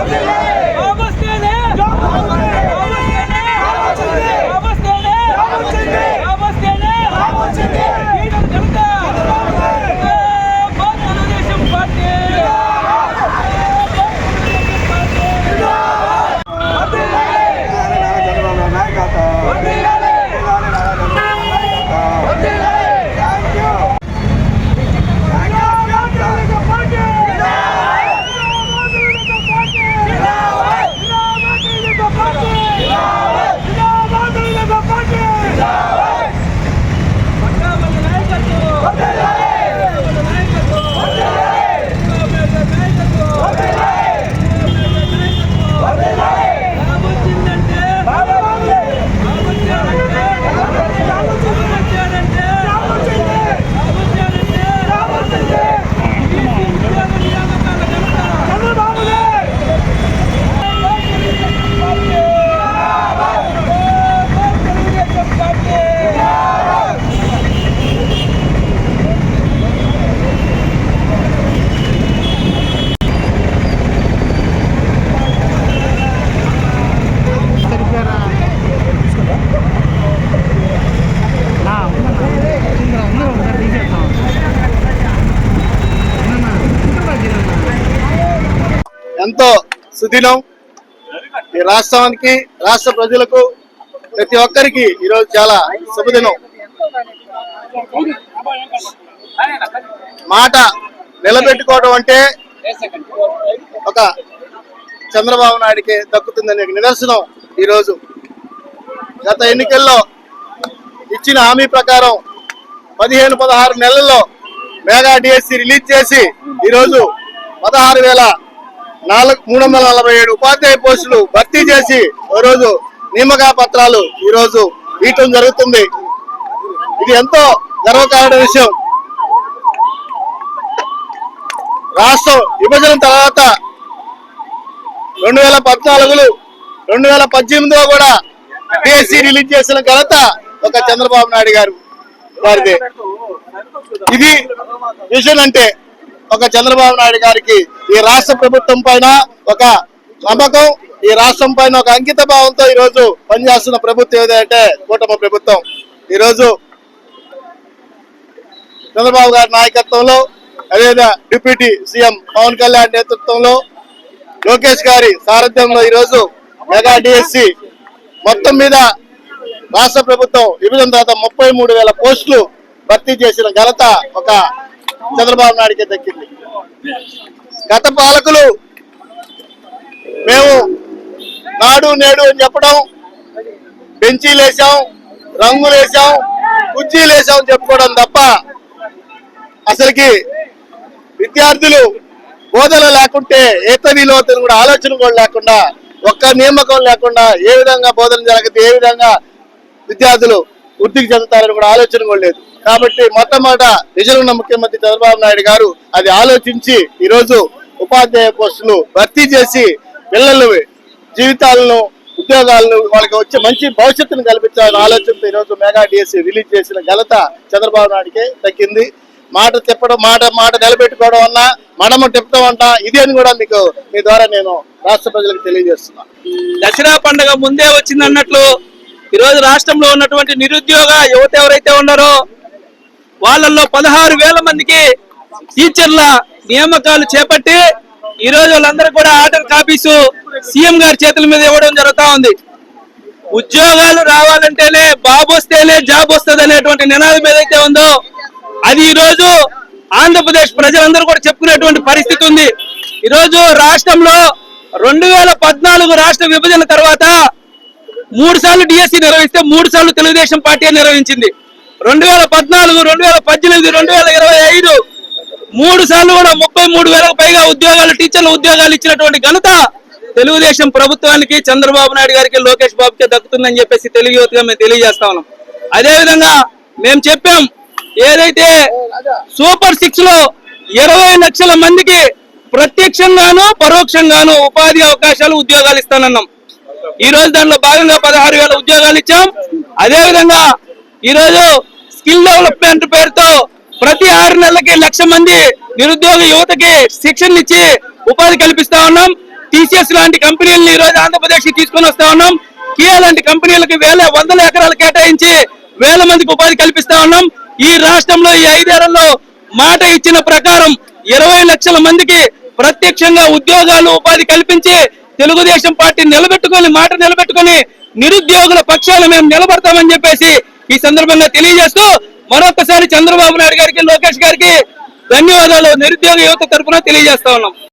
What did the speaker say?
Abdullah! సుదినం. ఈ రాష్ట్రానికి రాష్ట్ర ప్రజలకు ప్రతి ఒక్కరికి ఈరోజు చాలా శుభదినం. మాట నిలబెట్టుకోవడం అంటే ఒక చంద్రబాబు నాయుడికి దక్కుతుందనే నిదర్శనం ఈరోజు. గత ఎన్నికల్లో ఇచ్చిన హామీ ప్రకారం పదిహేను పదహారు నెలల్లో మెగా డిఎస్సి రిలీజ్ చేసి ఈరోజు పదహారు వేల నాలుగు మూడు వందల నలభై ఏడు ఉపాధ్యాయ పోస్టులు భర్తీ చేసి ఈరోజు నియామక పత్రాలు ఈరోజు ఇవ్వటం జరుగుతుంది. ఇది ఎంతో గర్వకారణ విషయం. రాష్ట్రం విభజన తర్వాత రెండు వేల పద్నాలుగులో రెండు వేల పద్దెనిమిదిలో కూడా బీఎస్సీ రిలీజ్ చేసిన ఘనత ఒక చంద్రబాబు నాయుడు గారు వారిదే. ఇది విజన్ అంటే ఒక చంద్రబాబు నాయుడు గారికి ఈ రాష్ట్ర ప్రభుత్వం పైన ఒక నమ్మకం ఈ రాష్ట్రం పైన ఒక అంకిత భావంతో ఈ రోజు పనిచేస్తున్న ప్రభుత్వం ఏదంటే కూటమి ప్రభుత్వం. ఈ రోజు చంద్రబాబు గారి నాయకత్వంలో అదేవిధంగా డిప్యూటీ సీఎం పవన్ కళ్యాణ్ నేతృత్వంలో లోకేష్ గారి సారథ్యంలో ఈ రోజు మెగా డిఎస్సి మొత్తం మీద రాష్ట్ర ప్రభుత్వం విభజన తర్వాత ముప్పై మూడు వేల పోస్టులు భర్తీ చేసిన ఘనత ఒక చంద్రబాబు నాయుడికి దక్కింది. గత పాలకులు మేము నాడు నేడు అని చెప్పడం బెంచీలు వేసాం రంగులు వేసాం అని చెప్పుకోవడం తప్ప అసలుకి విద్యార్థులు బోధన లేకుంటే ఏతనిలో కూడా ఆలోచన కూడా లేకుండా ఒక్క నియామకం లేకుండా ఏ విధంగా బోధన జరగదు ఏ విధంగా విద్యార్థులు వృద్ధికి చెందుతారని కూడా ఆలోచన కూడా లేదు. కాబట్టి మొట్టమొదట నిజంగా ఉన్న ముఖ్యమంత్రి చంద్రబాబు నాయుడు గారు అది ఆలోచించి ఈరోజు ఉపాధ్యాయ పోస్టులు భర్తీ చేసి పిల్లలు జీవితాలను ఉద్యోగాలను వాళ్ళకి వచ్చే మంచి భవిష్యత్తును కల్పించాలని ఆలోచనతో ఈరోజు మెగా డిఎస్సి రిలీజ్ చేసిన ఘనత చంద్రబాబు నాయుడికే దక్కింది. మాట చెప్పడం మాట మాట నిలబెట్టుకోవడం అన్నా మనము తిప్పడం అంట ఇది అని కూడా మీకు మీ ద్వారా నేను రాష్ట్ర ప్రజలకు తెలియజేస్తున్నా. దసరా పండుగ ముందే వచ్చింది అన్నట్లు ఈరోజు రాష్ట్రంలో ఉన్నటువంటి నిరుద్యోగ యువత ఎవరైతే ఉన్నారో వాళ్ళల్లో పదహారు వేల మందికి టీచర్ల నియామకాలు చేపట్టి ఈ రోజు వాళ్ళందరూ కూడా ఆర్డర్ కాపీస్ సీఎం గారి చేతుల మీద ఇవ్వడం జరుగుతూ ఉంది. ఉద్యోగాలు రావాలంటేనే బాబు వస్తేనే జాబ్ వస్తుంది అనేటువంటి నినాదం ఏదైతే ఉందో అది ఈరోజు ఆంధ్రప్రదేశ్ ప్రజలందరూ కూడా చెప్పుకునేటువంటి పరిస్థితి ఉంది. ఈరోజు రాష్ట్రంలో రెండు వేల పద్నాలుగు రాష్ట్ర విభజన తర్వాత మూడు సార్లు డిఎస్సి నిర్వహిస్తే మూడు సార్లు తెలుగుదేశం పార్టీ నిర్వహించింది. రెండు వేల పద్నాలుగు రెండు వేల పద్దెనిమిది రెండు వేల ఇరవై ఐదు మూడు సార్లు కూడా ముప్పై మూడు వేలకు పైగా ఉద్యోగాలు టీచర్లు ఉద్యోగాలు ఇచ్చినటువంటి ఘనత తెలుగుదేశం ప్రభుత్వానికి చంద్రబాబు నాయుడు గారికి లోకేష్ బాబుకి దక్కుతుందని చెప్పేసి తెలుగు యువతగా మేము తెలియజేస్తా ఉన్నాం. అదే విధంగా మేము చెప్పాం ఏదైతే సూపర్ సిక్స్లో ఇరవై లక్షల మందికి ప్రత్యక్షంగాను పరోక్షంగాను ఉపాధి అవకాశాలు ఉద్యోగాలు ఇస్తానన్నాం. ఈ రోజు దానిలో భాగంగా పదహారు వేల ఉద్యోగాలు ఇచ్చాం. అదే విధంగా ఈ రోజు స్కిల్ డెవలప్మెంట్ పేరుతో ప్రతి ఆరు నెలలకి లక్ష మంది నిరుద్యోగ యువతకి శిక్షణ ఇచ్చి ఉపాధి కల్పిస్తా ఉన్నాం. టీసీఎస్ లాంటి కంపెనీలను ఈ రోజు ఆంధ్రప్రదేశ్ తీసుకుని తీసుకొని వస్తా ఉన్నాం. కియా లాంటి కంపెనీలకు వేల వందల ఎకరాలు కేటాయించి వేల మందికి ఉపాధి కల్పిస్తా ఉన్నాం. ఈ రాష్ట్రంలో ఈ ఐదేళ్ళలో మాట ఇచ్చిన ప్రకారం ఇరవై లక్షల మందికి ప్రత్యక్షంగా ఉద్యోగాలు ఉపాధి కల్పించి తెలుగుదేశం పార్టీ నిలబెట్టుకొని మాట నిలబెట్టుకొని నిరుద్యోగుల పక్షాలు మేము నిలబడతామని చెప్పేసి ఈ సందర్భంగా తెలియజేస్తూ మరొకసారి చంద్రబాబు నాయుడు గారికి లోకేష్ గారికి ధన్యవాదాలు. నిరుద్యోగ యువత తరఫున తెలియజేస్తా ఉన్నాం.